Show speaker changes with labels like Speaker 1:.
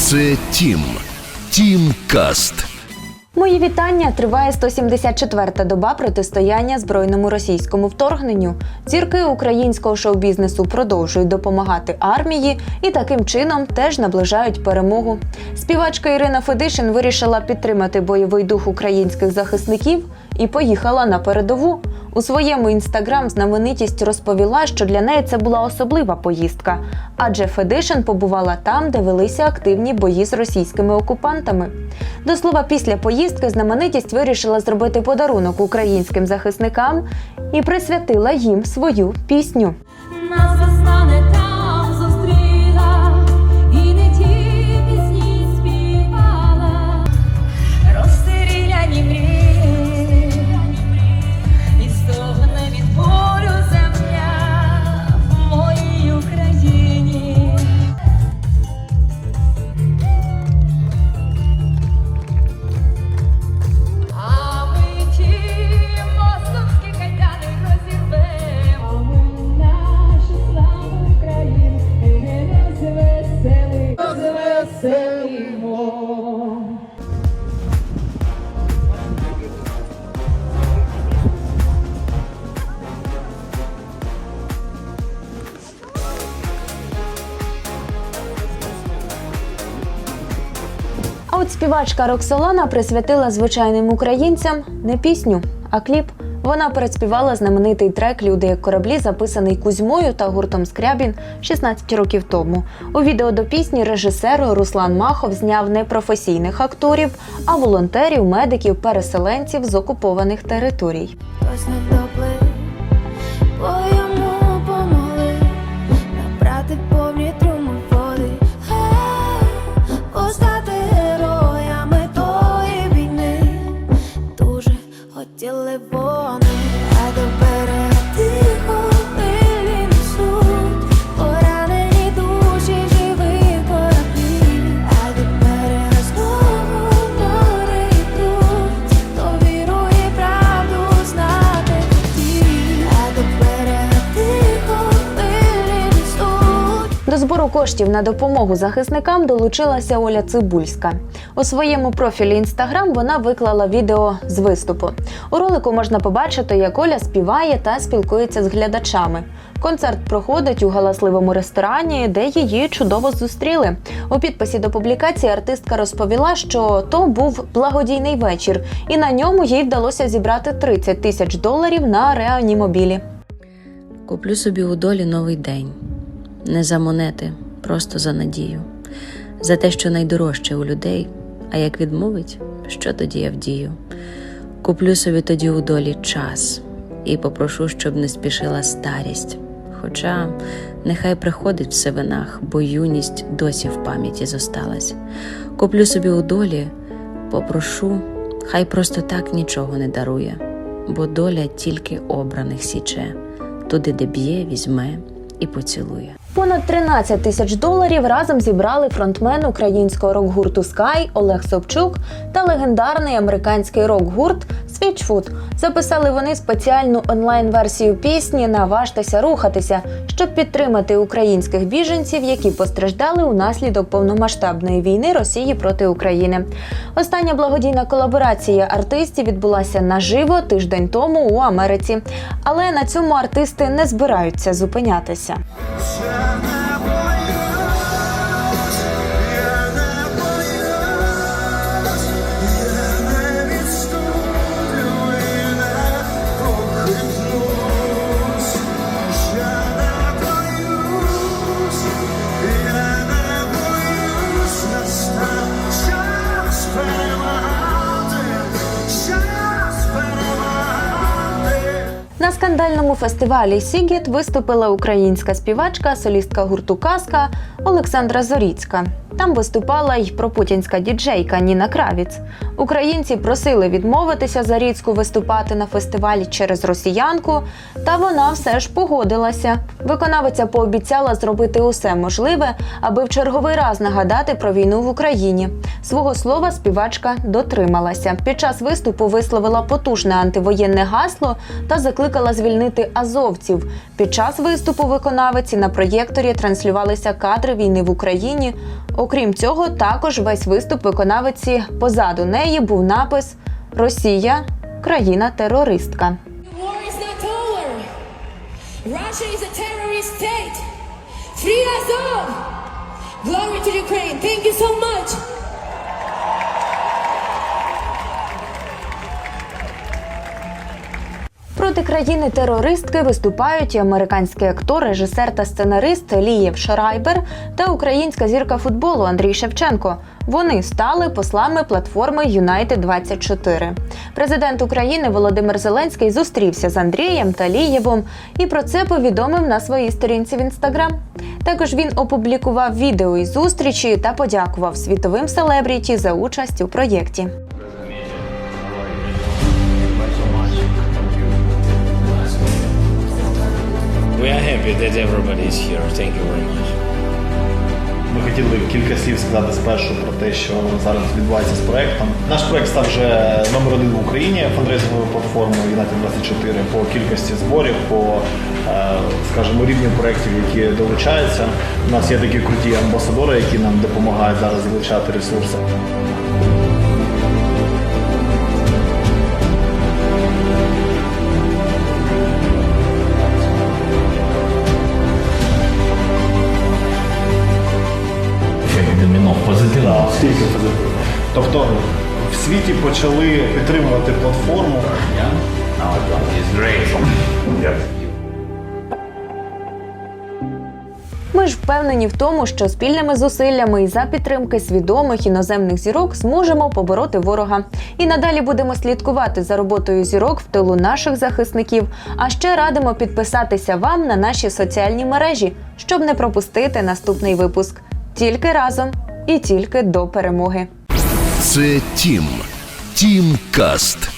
Speaker 1: Це Тім. Тім Каст.
Speaker 2: Мої вітання. Триває 174-та доба протистояння збройному російському вторгненню. Зірки українського шоу-бізнесу продовжують допомагати армії і таким чином теж наближають перемогу. Співачка Ірина Федишин вирішила підтримати бойовий дух українських захисників і поїхала на передову. У своєму інстаграм знаменитість розповіла, що для неї це була особлива поїздка, адже Федишин побувала там, де велися активні бої з російськими окупантами. До слова, після поїздки знаменитість вирішила зробити подарунок українським захисникам і присвятила їм свою пісню.
Speaker 3: Нас весна
Speaker 2: співачка Роксолана присвятила звичайним українцям не пісню, а кліп. Вона переспівала знаменитий трек Люди як кораблі, записаний Кузьмою та гуртом Скрябін 16 років тому. У відео до пісні режисер Руслан Махов зняв не професійних акторів, а волонтерів, медиків, переселенців з окупованих територій.
Speaker 4: До
Speaker 2: збору коштів на допомогу захисникам долучилася Оля Цибульська. У своєму профілі інстаграм вона виклала відео з виступу. У ролику можна побачити, як Оля співає та спілкується з глядачами. Концерт проходить у галасливому ресторані, де її чудово зустріли. У підписі до публікації артистка розповіла, що то був благодійний вечір, і на ньому їй вдалося зібрати 30 тисяч доларів на реанімобілі.
Speaker 5: Куплю собі у долі новий день, не за монети, просто за надію, за те, що найдорожче у людей, а як відмовить, що тоді я вдію. Куплю собі тоді у долі час і попрошу, щоб не спішила старість. Хоча нехай приходить в сивинах, бо юність досі в пам'яті зосталась. Куплю собі у долі, попрошу, хай просто так нічого не дарує, бо доля тільки обраних січе туди, де б'є, візьме і поцілує.
Speaker 2: Понад 13 тисяч доларів разом зібрали фронтмен українського рок-гурту Sky Олег Собчук та легендарний американський рок-гурт Switchfoot. Записали вони спеціальну онлайн-версію пісні Наважтеся рухатися, щоб підтримати українських біженців, які постраждали унаслідок повномасштабної війни Росії проти України. Остання благодійна колаборація артистів відбулася наживо тиждень тому у Америці. Але на цьому артисти не збираються зупинятися. На скандальному фестивалі Сігіт виступила українська співачка, солістка гурту Казка Олександра Зоріцька. Там виступала й пропутінська діджейка Ніна Кравіц. Українці просили відмовитися Заріцьку виступати на фестивалі через росіянку, та вона все ж погодилася. Виконавиця пообіцяла зробити усе можливе, аби в черговий раз нагадати про війну в Україні. Свого слова співачка дотрималася. Під час виступу висловила потужне антивоєнне гасло та закликала звільнити азовців. Під час виступу виконавиці на проєкторі транслювалися кадри війни в Україні. Окрім цього, також весь виступ виконавиці позаду неї був напис Росія країна-терористка.
Speaker 6: Russia is a terrorist state. Free Azov! Glory to Ukraine. Thank you so much.
Speaker 2: Проти країни-терористки виступають і американський актор, режисер та сценарист Лієв Шрайбер та українська зірка футболу Андрій Шевченко. Вони стали послами платформи United 24 Президент України Володимир Зеленський зустрівся з Андрієм та Лієвом і про це повідомив на своїй сторінці в інстаграм. Також він опублікував відео із зустрічі та подякував світовим селебріті за участь у проєкті.
Speaker 7: We are happy that everybody is here. Thank you very much.
Speaker 8: Ми хотіли кілька слів сказати спершу про те, що зараз відбувається з проектом. Наш проект став вже номер один в Україні фандрейзинговою платформою United 24 по кількості зборів, по е, скажімо, рівню проєктів, які долучаються. У нас є такі круті амбасадори, які нам допомагають зараз залучати ресурси. Тобто в світі почали підтримувати платформу.
Speaker 2: Ми ж впевнені в тому, що спільними зусиллями і за підтримки свідомих іноземних зірок зможемо побороти ворога. І надалі будемо слідкувати за роботою зірок в тилу наших захисників. А ще радимо підписатися вам на наші соціальні мережі, щоб не пропустити наступний випуск. Тільки разом і тільки до перемоги.
Speaker 1: Це Тім. Тім Каст.